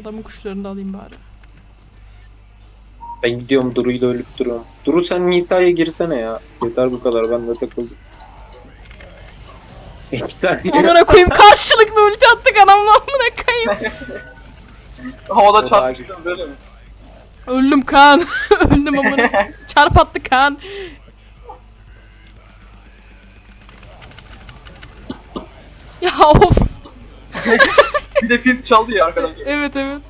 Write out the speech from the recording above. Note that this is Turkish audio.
Adamın kuşlarını da alayım bari. Ben gidiyorum Duru'yu da ölüp duruyorum. Duru sen Nisa'ya girsene ya. Yeter bu kadar ben de takıldım. İki tane. Amına koyayım karşılıklı ulti attık adamla amına koyayım. Havada çarpıştın böyle mi? Öldüm Kaan. Öldüm amına. Çarp attı Kaan. Ya of. Defiz çaldı ya arkadan. evet evet.